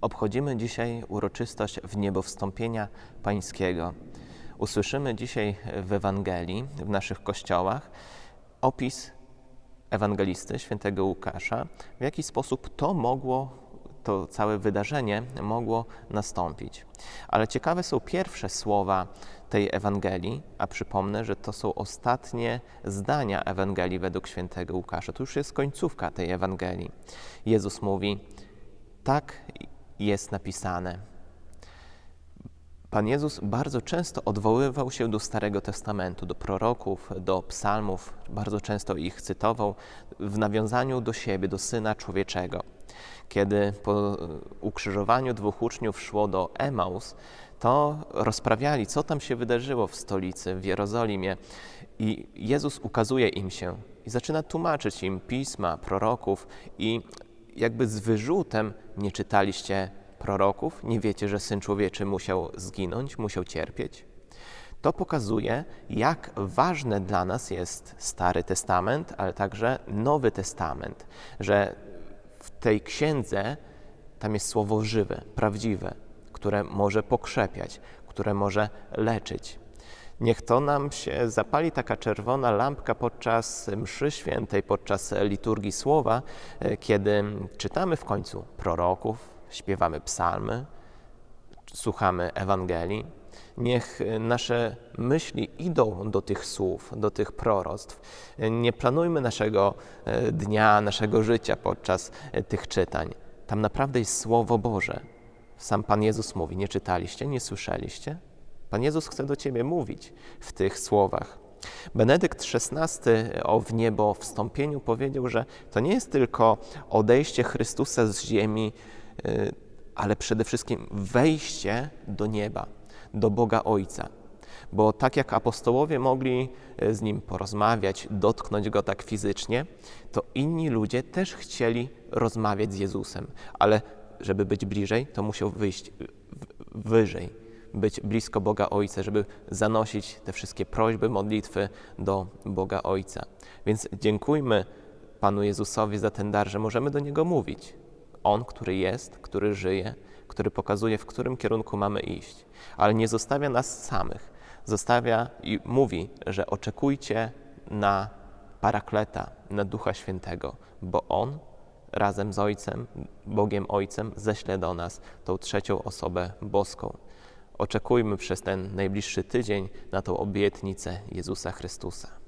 Obchodzimy dzisiaj uroczystość w Pańskiego. Usłyszymy dzisiaj w Ewangelii, w naszych kościołach, opis ewangelisty świętego Łukasza, w jaki sposób to mogło, to całe wydarzenie mogło nastąpić. Ale ciekawe są pierwsze słowa tej Ewangelii, a przypomnę, że to są ostatnie zdania Ewangelii według świętego Łukasza. To już jest końcówka tej Ewangelii. Jezus mówi: Tak jest napisane. Pan Jezus bardzo często odwoływał się do Starego Testamentu, do proroków, do psalmów, bardzo często ich cytował w nawiązaniu do siebie, do Syna Człowieczego. Kiedy po ukrzyżowaniu dwóch uczniów szło do Emaus, to rozprawiali, co tam się wydarzyło w stolicy, w Jerozolimie. I Jezus ukazuje im się i zaczyna tłumaczyć im pisma, proroków i jakby z wyrzutem nie czytaliście proroków, nie wiecie, że Syn Człowieczy musiał zginąć, musiał cierpieć. To pokazuje, jak ważne dla nas jest Stary Testament, ale także Nowy Testament, że w tej księdze tam jest słowo żywe, prawdziwe, które może pokrzepiać, które może leczyć. Niech to nam się zapali taka czerwona lampka podczas mszy świętej, podczas liturgii słowa, e, kiedy czytamy w końcu proroków, śpiewamy psalmy, słuchamy Ewangelii. Niech nasze myśli idą do tych słów, do tych proroctw. Nie planujmy naszego e, dnia, naszego życia podczas e, tych czytań. Tam naprawdę jest Słowo Boże. Sam Pan Jezus mówi: Nie czytaliście, nie słyszeliście? Pan Jezus chce do ciebie mówić w tych słowach. Benedykt XVI o w niebo wstąpieniu powiedział, że to nie jest tylko odejście Chrystusa z ziemi, y, ale przede wszystkim wejście do nieba, do Boga Ojca. Bo tak jak apostołowie mogli y, z nim porozmawiać, dotknąć go tak fizycznie, to inni ludzie też chcieli rozmawiać z Jezusem, ale żeby być bliżej, to musiał wyjść wyżej być blisko Boga Ojca, żeby zanosić te wszystkie prośby, modlitwy do Boga Ojca. Więc dziękujmy Panu Jezusowi za ten dar, że możemy do Niego mówić. On, który jest, który żyje, który pokazuje, w którym kierunku mamy iść, ale nie zostawia nas samych. Zostawia i mówi, że oczekujcie na Parakleta, na Ducha Świętego, bo On razem z Ojcem, Bogiem Ojcem, ześle do nas tą trzecią osobę boską. Oczekujmy przez ten najbliższy tydzień na tą obietnicę Jezusa Chrystusa.